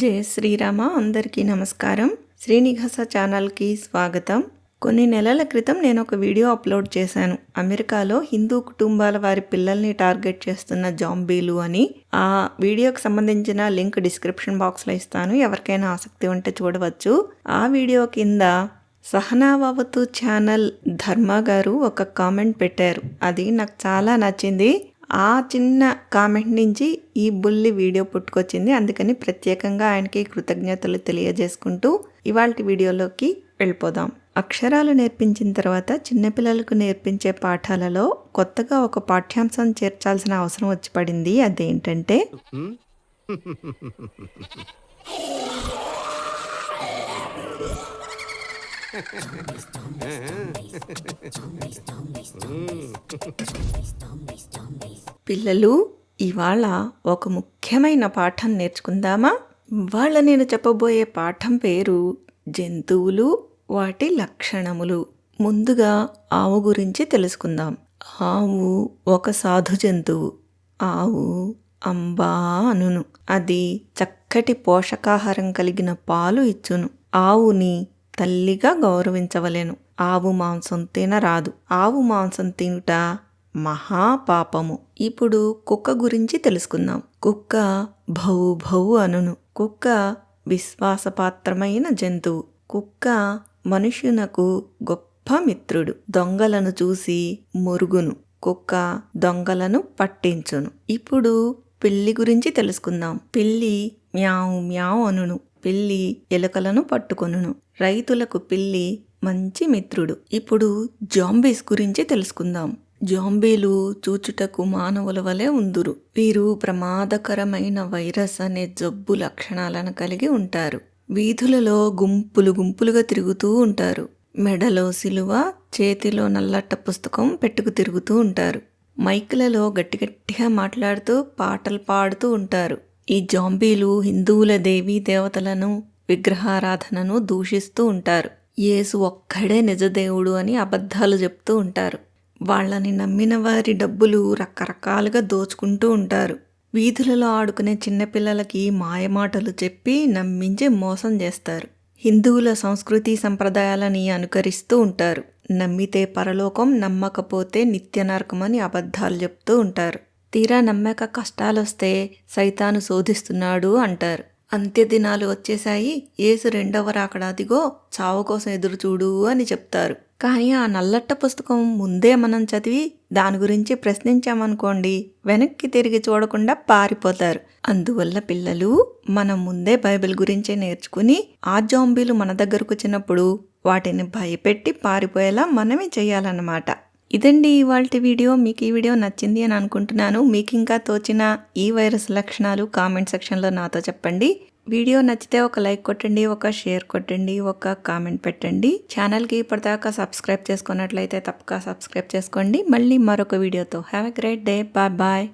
జయ శ్రీరామ అందరికీ నమస్కారం. శ్రీనివాస ఛానల్కి స్వాగతం. కొన్ని నెలల క్రితం నేను ఒక వీడియో అప్లోడ్ చేశాను. అమెరికాలో హిందూ కుటుంబాల వారి పిల్లల్ని టార్గెట్ చేస్తున్న జాంబీలు అని. ఆ వీడియోకి సంబంధించిన లింక్ డిస్క్రిప్షన్ బాక్స్లో ఇస్తాను. ఎవరికైనా ఆసక్తి ఉంటే చూడవచ్చు. ఆ వీడియో కింద సహనావతు ఛానల్ ధర్మ గారు ఒక కామెంట్ పెట్టారు. అది నాకు చాలా నచ్చింది. ఆ చిన్న కామెంట్ నుంచి ఈ బుల్లి వీడియో పుట్టుకొచ్చింది. అందుకని ప్రత్యేకంగా ఆయనకి కృతజ్ఞతలు తెలియజేసుకుంటూ ఇవాళ వీడియోలోకి వెళ్ళిపోదాం. అక్షరాలు నేర్పించిన తర్వాత చిన్నపిల్లలకు నేర్పించే పాఠాలలో కొత్తగా ఒక పాఠ్యాంశం చేర్చాల్సిన అవసరం వచ్చి పడింది. అదేంటంటే పిల్లలు ఇవాళ ఒక ముఖ్యమైన పాఠం నేర్చుకుందామా? ఇవాళ నేను చెప్పబోయే పాఠం పేరు జంతువులు వాటి లక్షణములు. ముందుగా ఆవు గురించి తెలుసుకుందాం. ఆవు ఒక సాధు జంతువు. ఆవు అంబా అనును. అది చక్కటి పోషకాహారం కలిగిన పాలు ఇచ్చును. ఆవుని తల్లిగా గౌరవించవలేను. ఆవు మాంసం తినరాదు ఆవు మాంసం తినుట మహాపాపము. ఇప్పుడు కుక్క గురించి తెలుసుకుందాం. కుక్క భౌ భౌ అనును. కుక్క విశ్వాసపాత్రమైన జంతువు. కుక్క మనుషునకు గొప్ప మిత్రుడు. దొంగలను చూసి మురుగును. కుక్క దొంగలను పట్టించును. ఇప్పుడు పిల్లి గురించి తెలుసుకుందాం. పిల్లి మ్యావు మ్యావు అనును. పిల్లి ఎలుకలను పట్టుకొనును. రైతులకు పిల్లి మంచి మిత్రుడు. ఇప్పుడు జాంబీస్ గురించి తెలుసుకుందాం. జాంబీలు చూచుటకు మానవుల వలె ఉందురు. వీరు ప్రమాదకరమైన వైరస్ అనే జబ్బు లక్షణాలను కలిగి ఉంటారు. వీధులలో గుంపులు గుంపులుగా తిరుగుతూ ఉంటారు. మెడలో సిలువ చేతిలో నల్లట్ట పుస్తకం పెట్టుకు తిరుగుతూ ఉంటారు. మైకులలో గట్టిగట్టిగా మాట్లాడుతూ పాటలు పాడుతూ ఉంటారు. ఈ జాంబీలు హిందువుల దేవీ దేవతలను విగ్రహారాధనను దూషిస్తూ ఉంటారు. యేసు ఒక్కడే నిజదేవుడు అని అబద్ధాలు చెప్తూ ఉంటారు. వాళ్ళని నమ్మిన వారి డబ్బులు రకరకాలుగా దోచుకుంటూ ఉంటారు. వీధులలో ఆడుకునే చిన్నపిల్లలకి మాయమాటలు చెప్పి నమ్మించి మోసం చేస్తారు. హిందువుల సంస్కృతి సంప్రదాయాలని అనుకరిస్తూ ఉంటారు. నమ్మితే పరలోకం నమ్మకపోతే నిత్య నరకమని అబద్ధాలు చెప్తూ ఉంటారు. తీరా నమ్మక కష్టాలొస్తే సైతాను శోధిస్తున్నాడు అంటారు. అంత్యదినాలు వచ్చేశాయి. ఏసు రెండవ రాకడాదిగో చావు కోసం ఎదురు చూడు అని చెప్తారు. కానీ ఆ నల్లట్ట పుస్తకం ముందే మనం చదివి దాని గురించి ప్రశ్నించామనుకోండి వెనక్కి తిరిగి చూడకుండా పారిపోతారు. అందువల్ల పిల్లలు మనం ముందే బైబిల్ గురించే నేర్చుకుని ఆ జాంబీలు మన దగ్గరకు వచ్చినప్పుడు వాటిని భయపెట్టి పారిపోయేలా మనమే చేయాలన్నమాట. ఇదండి ఇవాళ వీడియో. మీకు ఈ వీడియో నచ్చింది అని అనుకుంటున్నాను. మీకు ఇంకా తోచిన ఈ వైరస్ లక్షణాలు కామెంట్ సెక్షన్లో నాతో చెప్పండి. వీడియో నచ్చితే ఒక లైక్ కొట్టండి ఒక షేర్ కొట్టండి ఒక కామెంట్ పెట్టండి. ఛానల్కి ఇప్పటిదాకా సబ్స్క్రైబ్ చేసుకున్నట్లయితే తప్పక సబ్స్క్రైబ్ చేసుకోండి. మళ్ళీ మరొక వీడియోతో. Have a great day. Bye bye.